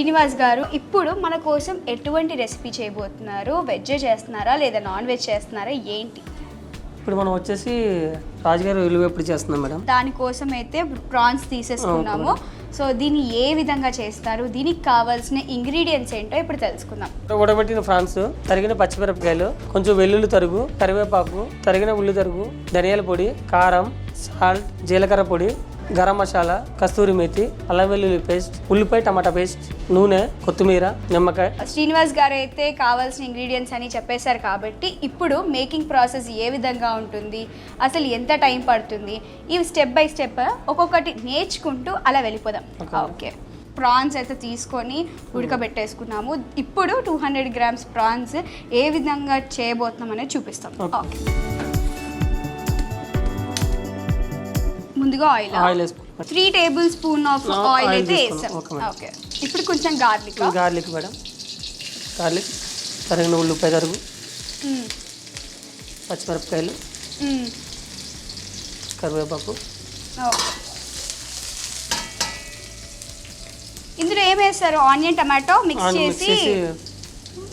శ్రీనివాస్ గారు ఇప్పుడు మన కోసం ఎటువంటి రెసిపీ చేయబోతున్నారు? వెజ్ చేస్తున్నారా? లేదా నాన్ వెజ్ చేస్తున్నారా? ఏంటి? ఇప్పుడు మనం వచ్చేసి రాజుగారి విలువ ఎప్పుడు చేస్తున్నాం మేడం? దానికోసం అయితే ప్రాన్స్ తీసేసుకున్నాము. సో దీన్ని ఏ విధంగా చేస్తారు? దీనికి కావాల్సిన ఇంగ్రీడియంట్స్ ఏంటో ఇప్పుడు తెలుసుకుందాం. ఉడబెట్టిన ఫ్రాన్స్ తరిగిన పచ్చిమిరపకాయలు కొంచెం వెల్లుల్లి తరుగు కరివేపాకు తరిగిన ఉల్లి తరుగు ధనియాల పొడి కారం సాల్ట్ జీలకర్ర పొడి గరం మసాలా కస్తూరి మేతి అల్లం వెల్లుల్లి పేస్ట్ ఉల్లిపాయ టమాటా పేస్ట్ నూనె కొత్తిమీర నిమ్మకాయ. శ్రీనివాస్ గారు అయితే కావాల్సిన ఇంగ్రీడియంట్స్ అని చెప్పేశారు కాబట్టి ఇప్పుడు మేకింగ్ ప్రాసెస్ ఏ విధంగా ఉంటుంది అసలు ఎంత టైం పడుతుంది ఇవి స్టెప్ బై స్టెప్ ఒక్కొక్కటి నేర్చుకుంటూ అలా వెళ్ళిపోదాం. ఓకే. ప్రాన్స్ అయితే తీసుకొని ఉడకబెట్టేసుకున్నాము. ఇప్పుడు టూ హండ్రెడ్ గ్రామ్స్ ప్రాన్స్ ఏ విధంగా చేయబోతున్నాం అనేది చూపిస్తాం. ఓకే. ముందుగా ఆయిల్. ఆయిల్ వేసుకుంటాం three tablespoon of oil అయితే. వేసాం. ఓకే. ఇప్పుడు కొంచెం గార్లిక్. Garlic madam. గార్లిక్ తరిగిన ఉల్లిపాయ తరుగు. పచ్చిమిరపకాయలు. కరివేపాకు. ఇందులో ఏం వేస్తారు? ఆనియన్ టమాటో మిక్స్ చేసి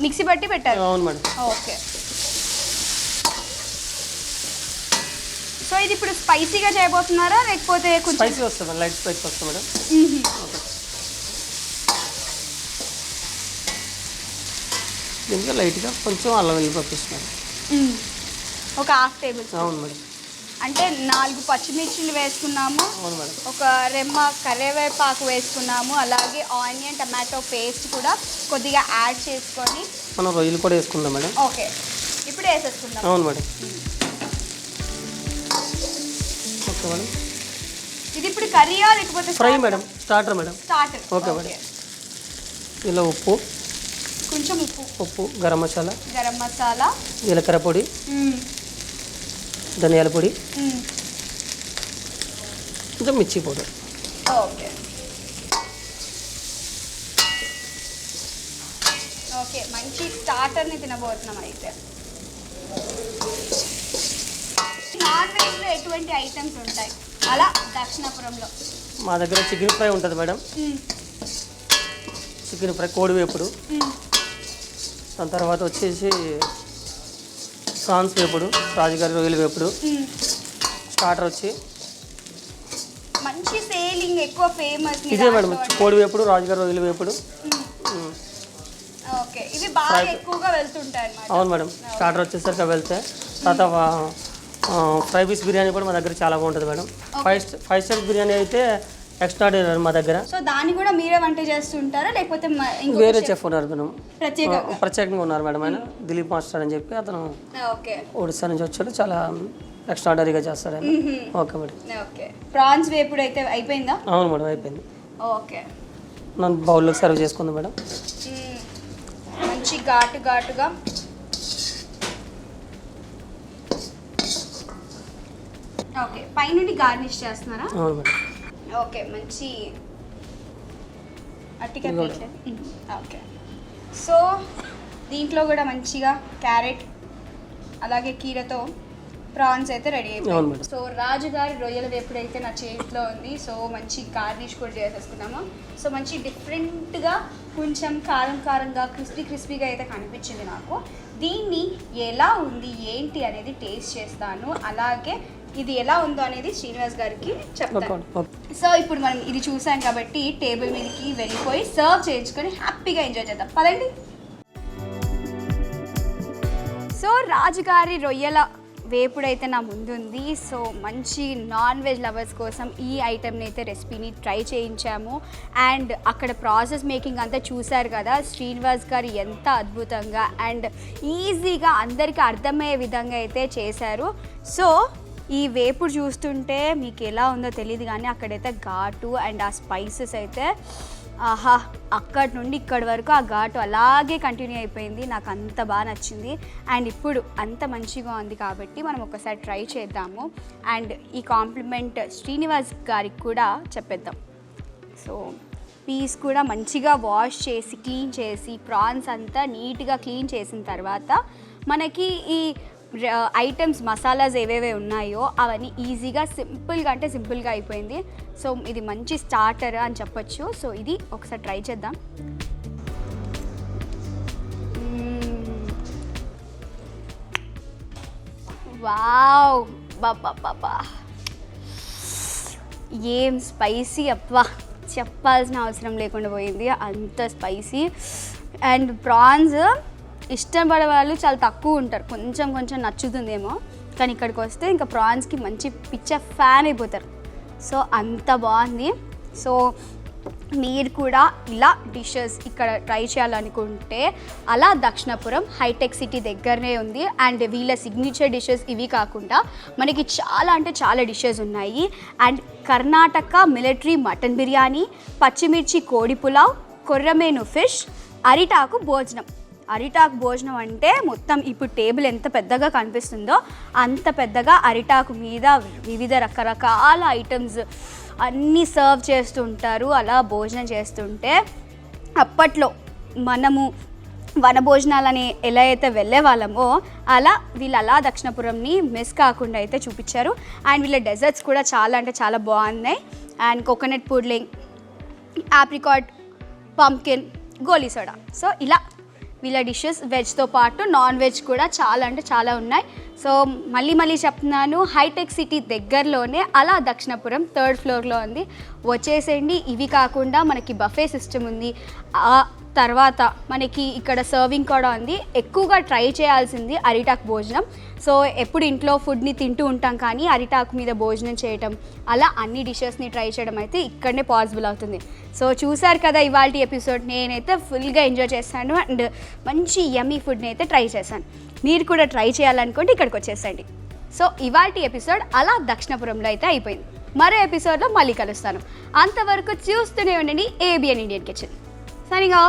మిక్సీ బట్టి పెట్టారు అవును మేడం. ఓకే. సో ఇది ఇప్పుడు స్పైసీగా చేయబోతున్నారా? లేకపోతే కొంచెం స్పైసీ వస్తుంది లైట్ స్పైసీ వస్తుంది మేడం. దీంట్లో లైట్గా కొంచెం అల్లం మ్మ్. ఒక హాఫ్ టేబుల్ అవును మేడం. అంటే నాలుగు పచ్చిమిర్చిలు వేసుకున్నాము ఒక రెమ్మ కరివేపాకు వేసుకున్నాము అలాగే ఆనియన్ టమాటో పేస్ట్ కూడా కొద్దిగా యాడ్ చేసుకొని మనం రొయ్యలు కూడా వేసుకుందాం మేడం. ఓకే. ఇప్పుడు వేసేసుకుందాం. అవును మేడం. మేడం ఇది ఇప్పుడు కర్రీయా లేకపోతే fry madam starter madam. Starter okay madam. ఇలా ఉప్పు. కొంచెం ఉప్పు. ఉప్పు గరం మసాలా. గరం మసాలా. జీలకర్ర పొడి. మ్మ్. ధనియాల పొడి. మ్మ్. కొంచెం మిర్చి పౌడర్. ఓకే ఓకే మంచి స్టార్టర్ని తినబోతున్నాం అయితే నాన్ వెజ్లో ఎటువంటి ఐటమ్స్ ఉంటాయి. అలా దక్షిణాపురంలో. మా దగ్గర చికెన్ ఫ్రై ఉంటుంది మేడం. చికెన్ ఫ్రై కోడి వేపుడు. దాని తర్వాత వచ్చేసి ప్రాన్స్ వేపుడు రాజుగారి రొయ్యల వేపుడు. స్టార్టర్ వచ్చి మంచి సేలింగ్ ఎక్కువ ఫేమస్ ఇదే మేడం కోడి వేపుడు రాజుగారి రొయ్యల వేపుడు. ఓకే ఇవి బాగా ఎక్కువగా వెళ్తుంటాయి అవును మేడం స్టార్టర్ వచ్చేసరికి వెళ్తే తర్వాత ఫ్రై పీస్ బిర్యానీ కూడా మా దగ్గర చాలా బాగుంటుంది madam. Five five star biryani అయితే ఎక్స్ట్రాడినరీ మా దగ్గర. సో దాన్ని కూడా మీరే వంట చేస్తుంటారా? లేకపోతే వేరే చెఫ్ ఉన్నారు మేడం. ప్రత్యేకంగా ప్రత్యేకంగా ఉన్నారు మేడం ఆయన. దిలీప్ మాస్టర్ అని చెప్పి అతను ఓకే. ఒడిస్సా నుంచి వచ్చాడు. చాలా ఎక్స్ట్రాడనరీగా చేస్తాడు ఓకే మేడం. ఓకే. ప్రాన్స్ వేపుడు అయితే అయిపోయిందా? అవును మేడం అయిపోయింది. ఓకే. నన్ను బౌల్లోకి సర్వ్ చేసుకుంది మేడం. మంచి ఘాటు ఘాటుగా ఓకే పైనుండి గార్నిష్ చేస్తున్నారా? అవును మేడం. ఓకే మంచి ఓకే. సో దీంట్లో కూడా మంచిగా క్యారెట్ అలాగే కీరతో ప్రాన్స్ అయితే రెడీ అయిపోయింది. సో రాజుగారి రొయ్యల వేపుడు అయితే నా చేతిలో ఉంది. సో మంచి గార్నిష్ కూడా చేసేసుకున్నాము సో మంచి డిఫరెంట్గా కొంచెం కారం కారంగా క్రిస్పీ క్రిస్పీగా అయితే కనిపించింది నాకు. దీన్ని ఎలా ఉంది ఏంటి అనేది టేస్ట్ చేస్తాను. అలాగే ఇది ఎలా ఉందో అనేది శ్రీనివాస్ గారికి చెప్తాను. సో ఇప్పుడు మనం ఇది చూసాం కాబట్టి టేబుల్ మీదకి వెళ్ళిపోయి సర్వ్ చేయించుకొని హ్యాపీగా ఎంజాయ్ చేద్దాం. పదండి. సో రాజుగారి రొయ్యల వేపుడైతే నా ముందుంది. సో మంచి నాన్ వెజ్ లవర్స్ కోసం ఈ ఐటెంని అయితే రెసిపీని ట్రై చేయించాము. అండ్ అక్కడ ప్రాసెస్ మేకింగ్ అంతా చూశారు కదా శ్రీనివాస్ గారు ఎంత అద్భుతంగా అండ్ ఈజీగా అందరికీ అర్థమయ్యే విధంగా అయితే చేశారు. సో ఈ వేపుడు చూస్తుంటే మీకు ఎలా ఉందో తెలియదు కానీ అక్కడైతే ఘాటు అండ్ ఆ స్పైసెస్ అయితే ఆహా అక్కడి నుండి ఇక్కడి వరకు ఆ ఘాటు అలాగే కంటిన్యూ అయిపోయింది. నాకు అంత బాగా నచ్చింది. అండ్ ఇప్పుడు అంత మంచిగా ఉంది కాబట్టి మనం ఒకసారి ట్రై చేద్దాము. అండ్ ఈ కాంప్లిమెంట్ శ్రీనివాస్ గారికి కూడా చెప్పేద్దాం. సో పీస్ కూడా మంచిగా వాష్ చేసి క్లీన్ చేసి ప్రాన్స్ అంతా నీట్గా క్లీన్ చేసిన తర్వాత మనకి ఈ ఐటమ్స్ మసాలాస్ ఏవేవే ఉన్నాయో అవన్నీ ఈజీగా సింపుల్గా అంటే సింపుల్గా అయిపోయింది. సో ఇది మంచి స్టార్టర్ అని చెప్పొచ్చు. సో ఇది ఒకసారి ట్రై చేద్దాం. వావ్! బాబా ఏం స్పైసీ అప్పా చెప్పాల్సిన అవసరం లేకుండా పోయింది. అంత స్పైసీ. అండ్ ప్రాన్స్ ఇష్టపడే వాళ్ళు చాలా తక్కువ ఉంటారు. కొంచెం కొంచెం నచ్చుతుందేమో. కానీ ఇక్కడికి వస్తే ఇంకా ప్రాన్స్కి మంచి పిచ్చ ఫ్యాన్ అయిపోతారు. సో అంత బాగుంది. సో మీరు కూడా ఇలా డిషెస్ ఇక్కడ ట్రై చేయాలనుకుంటే అలా దక్షిణపురం హైటెక్ సిటీ దగ్గరనే ఉంది. అండ్ వీళ్ళ సిగ్నేచర్ డిషెస్ ఇవి కాకుండా మనకి చాలా అంటే చాలా డిషెస్ ఉన్నాయి. And Karnataka military mutton biryani పచ్చిమిర్చి కోడి పులావ్ కొర్రమేను ఫిష్ అరిటాకు భోజనం. అరిటాకు భోజనం అంటే మొత్తం ఇప్పుడు టేబుల్ ఎంత పెద్దగా కనిపిస్తుందో అంత పెద్దగా అరిటాకు మీద వివిధ రకరకాల ఐటమ్స్ అన్నీ సర్వ్ చేస్తుంటారు. అలా భోజనం చేస్తుంటే అప్పట్లో మనము వనభోజనాలని ఎలా అయితే వెళ్ళే వాళ్ళమో అలా వీళ్ళు అలా దక్షిణపురంని మిస్ కాకుండా అయితే చూపించారు. అండ్ వీళ్ళ డెజర్ట్స్ కూడా చాలా అంటే చాలా బాగున్నాయి. And coconut pudding apricot pumpkin goli soda. So ఇలా వీళ్ళ డిషెస్ వెజ్తో పాటు నాన్ వెజ్ కూడా చాలా అంటే చాలా ఉన్నాయి. సో మళ్ళీ మళ్ళీ చెప్తున్నాను హైటెక్ సిటీ దగ్గరలోనే అలా దక్షిణపురం థర్డ్ ఫ్లోర్లో ఉంది. వచ్చేసేయండి. ఇవి కాకుండా మనకి బఫే సిస్టమ్ ఉంది. తర్వాత మనకి ఇక్కడ సర్వింగ్ కూడా ఉంది. ఎక్కువగా ట్రై చేయాల్సింది అరిటాక్ భోజనం. సో ఎప్పుడు ఇంట్లో ఫుడ్ని తింటూ ఉంటాం కానీ అరిటాకు మీద భోజనం చేయటం అలా అన్ని డిషెస్ని ట్రై చేయడం అయితే ఇక్కడనే పాసిబుల్ అవుతుంది. సో చూసారు కదా ఇవాళ ఎపిసోడ్ నేనైతే ఫుల్గా ఎంజాయ్ చేశాను అండ్ మంచి యమ్మీ ఫుడ్ని అయితే ట్రై చేశాను. మీరు కూడా ట్రై చేయాలనుకుంటే ఇక్కడికి వచ్చేసండి సో ఇవాళ ఎపిసోడ్ అలా దక్షిణపురంలో అయితే అయిపోయింది. మరో ఎపిసోడ్లో మళ్ళీ కలుస్తాను. అంతవరకు చూస్తూనే ఉండండి ఏబిఎన్ ఇండియన్ కిచెన్ సరిగా